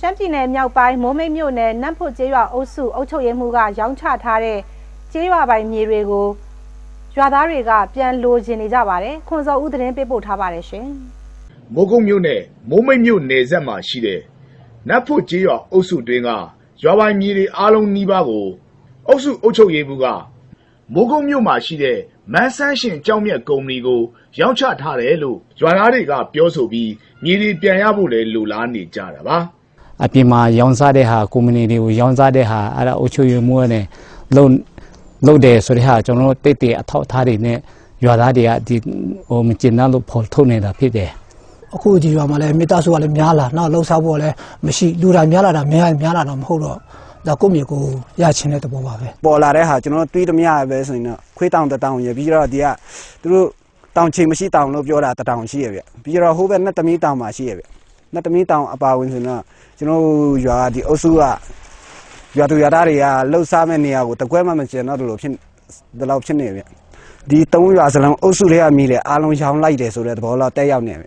ရှမ်းပြည်နယ်မြောက်ပိုင်းမိုးမိတ်မြို့နယ်နတ်ဖို့ကျေးရွာအုပ်စုအုပ်ချုပ်ရေးမှူးကရောင်းချထားတဲ့ကျေးရွာပိုင်မြေတွေကိုရွာသားတွေကပြန်လိုချင်နေကြပါတယ်။ခွန်စော်ဦးသတင်းပေးပို့ထားပါတယ်ရှင်။မိုးကုတ်မြို့နယ်မိုးမိတ်မြို့နယ်ဆက်မှာရှိတဲ့နတ်ဖို့ကျေးရွာအုပ်စုတွင်းကရွာပိုင်မြေတွေအားလုံးနီးပါးကိုအုပ်စုအုပ်ချုပ်ရေးမှုကမိုးကုတ်မြို့မှာရှိတဲ့မန်းဆန်းရှင်ကြောင်းမြတ်ကုမ္ပဏီကိုရောင်းချထားတယ်လို့ရွာသားတွေကပြောဆိုပြီးမြေတွေပြန်ရဖို့လည်းလိုလားနေကြတာပါ အပြင်မှာရောင်းစားတဲ့ဟာကွန်မြူနီတီကိုရောင်းစားတဲ့ဟာအဲ့ဒါအုပ်ချုပ်ရေးမှုနဲ့လုံလုံတယ်ဆိုတဲ့ဟာကျွန်တော်တို့တိတ်တိတ်အထောက်အထားတွေနဲ့ရွာသားတွေကဒီဟိုမကျင်တော့လို့ပေါ်ထုတ်နေတာဖြစ်တယ်အခုဒီရွာမှာလည်းမိသားစုကလည်းများလာနောက်လှုပ်ရှားဖို့လည်းမရှိလူတိုင်းများလာတာများများလာတော့မဟုတ်တော့ဒါကိုယ့်မြေကိုရချင်တဲ့သဘောပါပဲပေါ်လာတဲ့ဟာကျွန်တော်တွေးသမျှပဲဆိုရင်တော့ခွေးတောင်တစ်တောင်ရပြီးတော့ဒီကသူတို့တောင်ချိန်မရှိတောင်လို့ပြောတာတစ်တောင်ရှိရဗျပြီးတော့ဟိုဘက်နှစ်သမီးတောင်မှာရှိရဗျ နှစ်သမီးတောင်အပါဝင်ဆိုတော့ကျွန်တော်ရွာဒီအုပ်စုကရွာသူရွာသားတွေကလှုပ်ရှားမဲ့နေရာကိုတကွဲမှမကျင်တော့လို့ဖြစ်ဒီလောက်ဖြစ်နေဗျဒီသုံးရွာစလုံးအုပ်စုတွေကမိတယ်အားလုံးရောင်းလိုက်တယ်ဆိုတဲ့သဘောလောက်တက်ရောက်နေဗျ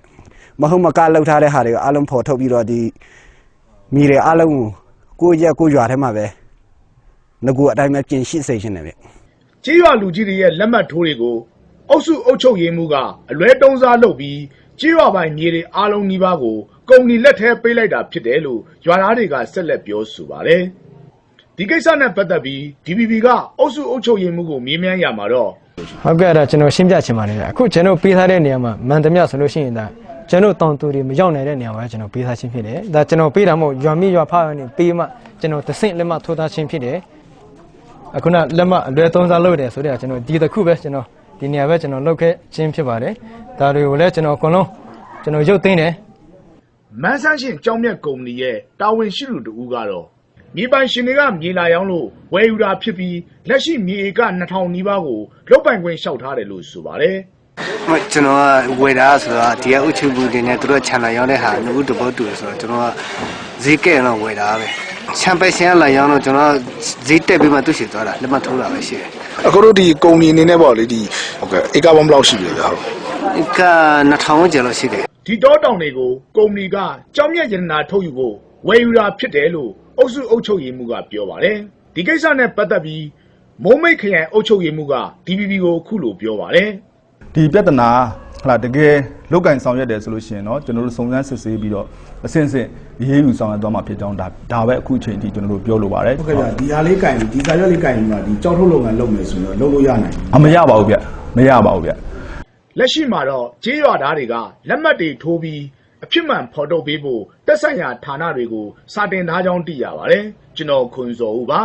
မဟုတ်မကလှုပ်ထားတဲ့ဟာတွေကိုအားလုံးဖော်ထုတ်ပြီးတော့ဒီမိတယ်အားလုံးကိုကိုယ့်ရက်ကိုယ့်ရွာထဲမှာပဲငကူအတိုင်းပဲပြင်ရှိစေခြင်းတယ်ဗျကျေးရွာလူကြီးတွေရဲ့လက်မှတ်ထိုးတွေကိုအုပ်စုအုပ်ချုပ်ရေးမှုကအလွဲတုံးစားလုပ်ပြီးကျေးရွာပိုင်မြေတွေအားလုံးနီးပါးကို ကုမ္ပဏီလက်ထဲပေးလိုက်တာဖြစ်တယ်လို့ရွာသားတွေကဆက်လက်ပြောဆိုပါတယ်ဒီကိစ္စနဲ့ပတ်သက်ပြီး DPP ကအုပ်စုအုပ်ချုပ်ရေးမှုကိုမေးမြန်းရမှာတော့ဟုတ်ကဲ့အဲ့ဒါကျွန်တော်ရှင်းပြချင်ပါတယ်ဗျအခုကျွန်တော်ပေးထားတဲ့နေရာမှာမန်တမြဆိုလို့ရှိရင်ဒါကျွန်တော်တောင်သူတွေမရောက်နိုင်တဲ့နေရာမှာကျွန်တော်ပေးထားခြင်းဖြစ်တယ်ဒါကျွန်တော်ပေးတာမဟုတ်ရွာမိရွာဖကနေပေးမှကျွန်တော်တဆင့်လက်မှတ်ထိုးထားခြင်းဖြစ်တယ်အခုနလက်မှတ်အလွဲသုံးစားလုပ်တယ်ဆိုတော့ကျွန်တော်ဒီတစ်ခုပဲကျွန်တော်ဒီနေရာပဲကျွန်တော်လုပ်ခဲ့ခြင်းဖြစ်ပါတယ်ဒါတွေကိုလည်းကျွန်တော်အကုန်လုံးကျွန်တော်ရုပ်သိမ်းတယ် မန်းဆန်းရှင်ကြောင်းမြတ်ကုမ္ပဏီရဲ့တာဝန်ရှိသူတဦးကတော့မြေပိုင်ရှင်တွေကမြေလာရောင်းလို့ဝယ်ယူတာဖြစ်ပြီးလက်ရှိမြေဧက2000နီးပါးကိုလုတ်ပိုင်ခွင့်လျှောက်ထားတယ်လို့ဆိုပါတယ်မကျွန်တော်ကဝယ်တာဆိုတော့ဒီကအုပ်ချုပ်မှုတွေနဲ့သူတို့ခြံလာရောက်တဲ့ဟာနှုတ်တဘောတူတယ်ဆိုတော့ကျွန်တော်ကဈေးကဲတော့ဝယ်တာပဲခြံပိုင်ရှင်ကလာရောက်တော့ကျွန်တော်ဈေးတက်ပြီးမှသူ့ရှိသွားတာလက်မထိုးတာပဲရှိတယ်အခုတို့ဒီကုမ္ပဏီအနေနဲ့ပေါ့လေဒီဟုတ်ကဲ့ဧကပေါင်းဘယ်လောက်ရှိပြီလဲဗျာဟုတ်ဒီက2000ကျော်လို့ရှိတယ် ဒီတောတောင်တွေကို ကုမ္ပဏီကကြောင်းမြတ်ရတနာ ထုတ်ယူဖို့ ဝယ်ယူတာဖြစ်တယ်လို့ အုပ်စုအုပ်ချုပ်ရေးမှုကပြောပါတယ် ဒီကိစ္စနဲ့ပတ်သက်ပြီး မိုးမိတ်ခရိုင် အုပ်ချုပ်ရေးမှုက DPP ကို အခုလိုပြောပါတယ် ဒီပြဿနာဟလာတကယ်လုတ်ကင်ဆောင်ရွက်တယ်ဆိုလို့ရှိရင်တော့ ကျွန်တော်တို့ စုံစမ်းစစ်ဆေးပြီးတော့အစဉ်စဉ်ရေးယူဆောင်ရွက်သွားမှာဖြစ်ကြောင်း ဒါဒါပဲ အခုအချိန်ထိ ကျွန်တော်တို့ ပြောလိုပါတယ် ဟုတ်ကဲ့ဗျာဒီဟာလေးကင်ဒီစာရွက်လေးကင်ပြီးမှဒီကြောက်ထုတ်လုပ်ငန်း လုပ်မယ်ဆိုရင်တော့လုပ်လို့ရနိုင်တယ်အမရပါဘူးဗျ မရပါဘူးဗျ လက်ရှိမှာတော့ကျေးရွာသားတွေက လက်မှတ်တွေထိုးပြီး အဖြစ်မှန်ဖော်ထုတ်ပေးဖို့တက်ဆိုင်ရာဌာနတွေကို စာတင်ထားကြောင်း သိရပါတယ် ကျွန်တော် ခွန်စော်ဦးပါ